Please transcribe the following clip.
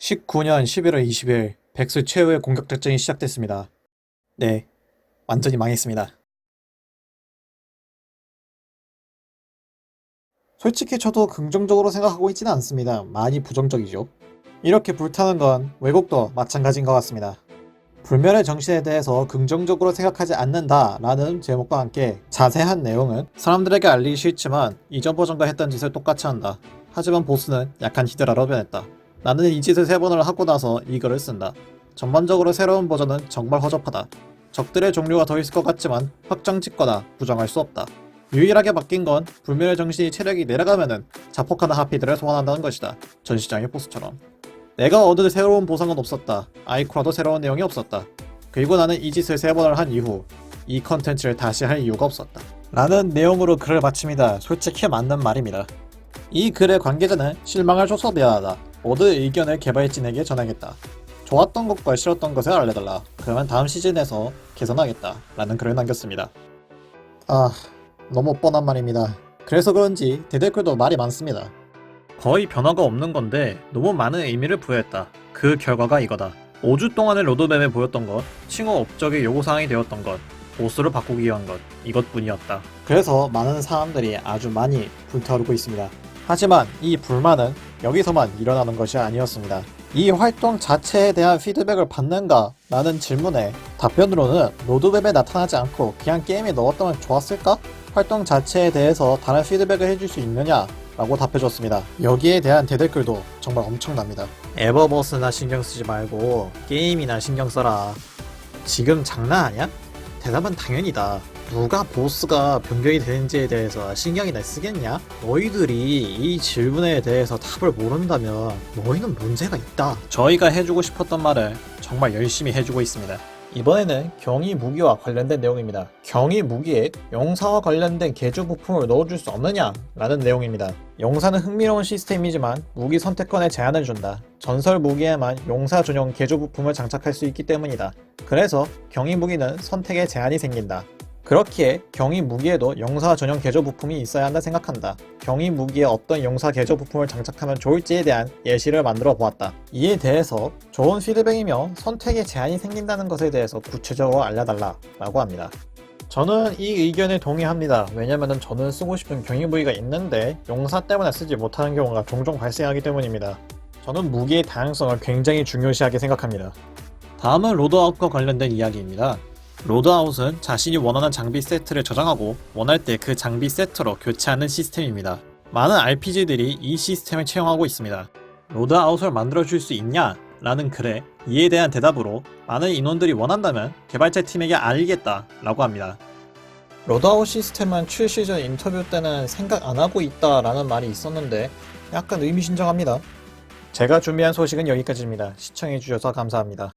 19년 11월 20일 백수 최후의 공격 작전이 시작됐습니다. 네, 완전히 망했습니다. 솔직히 저도 긍정적으로 생각하고 있지는 않습니다. 많이 부정적이죠. 이렇게 불타는 건 외국도 마찬가지인 것 같습니다. 불멸의 정신에 대해서 긍정적으로 생각하지 않는다라는 제목과 함께 자세한 내용은 사람들에게 알리기 싫지만 이전 버전과 했던 짓을 똑같이 한다. 하지만 보스는 약한 히드라로 변했다. 나는 이 짓을 세 번을 하고 나서 이 글을 쓴다. 전반적으로 새로운 버전은 정말 허접하다. 적들의 종류가 더 있을 것 같지만 확정 짓거나 부정할 수 없다. 유일하게 바뀐 건 불멸의 정신이 체력이 내려가면은 자폭하는 하피드를 소환한다는 것이다. 전시장의 보스처럼. 내가 얻을 새로운 보상은 없었다. 아이쿠라도 새로운 내용이 없었다. 그리고 나는 이 짓을 세 번을 한 이후 이 컨텐츠를 다시 할 이유가 없었다. 라는 내용으로 글을 마칩니다. 솔직히 맞는 말입니다. 이 글의 관계자는 실망을 줘서 미안하다. 모두 의견을 개발진에게 전하겠다. 좋았던 것과 싫었던 것을 알려달라. 그러면 다음 시즌에서 개선하겠다. 라는 글을 남겼습니다. 아, 너무 뻔한 말입니다. 그래서 그런지 대댓글도 말이 많습니다. 거의 변화가 없는 건데 너무 많은 의미를 부여했다. 그 결과가 이거다. 5주 동안의 로드맵에 보였던 것, 칭호 업적의 요구사항이 되었던 것, 보스를 바꾸기 위한 것, 이것뿐이었다. 그래서 많은 사람들이 아주 많이 불타오르고 있습니다. 하지만 이 불만은 여기서만 일어나는 것이 아니었습니다. 이 활동 자체에 대한 피드백을 받는가? 라는 질문에 답변으로는 로드맵에 나타나지 않고 그냥 게임에 넣었다면 좋았을까? 활동 자체에 대해서 다른 피드백을 해줄 수 있느냐? 라고 답해줬습니다. 여기에 대한 대댓글도 정말 엄청납니다. 에버버스나 신경 쓰지 말고 게임이나 신경 써라. 지금 장난하냐? 대답은 당연히다. 누가 보스가 변경이 되는지에 대해서 신경이나 쓰겠냐? 너희들이 이 질문에 대해서 답을 모른다면 너희는 문제가 있다. 저희가 해주고 싶었던 말을 정말 열심히 해주고 있습니다. 이번에는 경이 무기와 관련된 내용입니다. 경이 무기에 용사와 관련된 개조 부품을 넣어줄 수 없느냐? 라는 내용입니다. 용사는 흥미로운 시스템이지만 무기 선택권에 제한을 준다. 전설 무기에만 용사 전용 개조 부품을 장착할 수 있기 때문이다. 그래서 경이 무기는 선택에 제한이 생긴다. 그렇기에 경이 무기에도 용사 전용 개조 부품이 있어야 한다 생각한다. 경이 무기에 어떤 용사 개조 부품을 장착하면 좋을지에 대한 예시를 만들어 보았다. 이에 대해서 좋은 피드백이며 선택에 제한이 생긴다는 것에 대해서 구체적으로 알려달라 라고 합니다. 저는 이 의견에 동의합니다. 왜냐면은 저는 쓰고 싶은 경이 무기가 있는데 용사 때문에 쓰지 못하는 경우가 종종 발생하기 때문입니다. 저는 무기의 다양성을 굉장히 중요시하게 생각합니다. 다음은 로드아웃과 관련된 이야기입니다. 로드아웃은 자신이 원하는 장비 세트를 저장하고 원할 때 그 장비 세트로 교체하는 시스템입니다. 많은 RPG들이 이 시스템을 채용하고 있습니다. 로드아웃을 만들어줄 수 있냐? 라는 글에 이에 대한 대답으로 많은 인원들이 원한다면 개발자 팀에게 알리겠다 라고 합니다. 로드아웃 시스템은 출시 전 인터뷰 때는 생각 안 하고 있다 라는 말이 있었는데 약간 의미심장합니다. 제가 준비한 소식은 여기까지입니다. 시청해주셔서 감사합니다.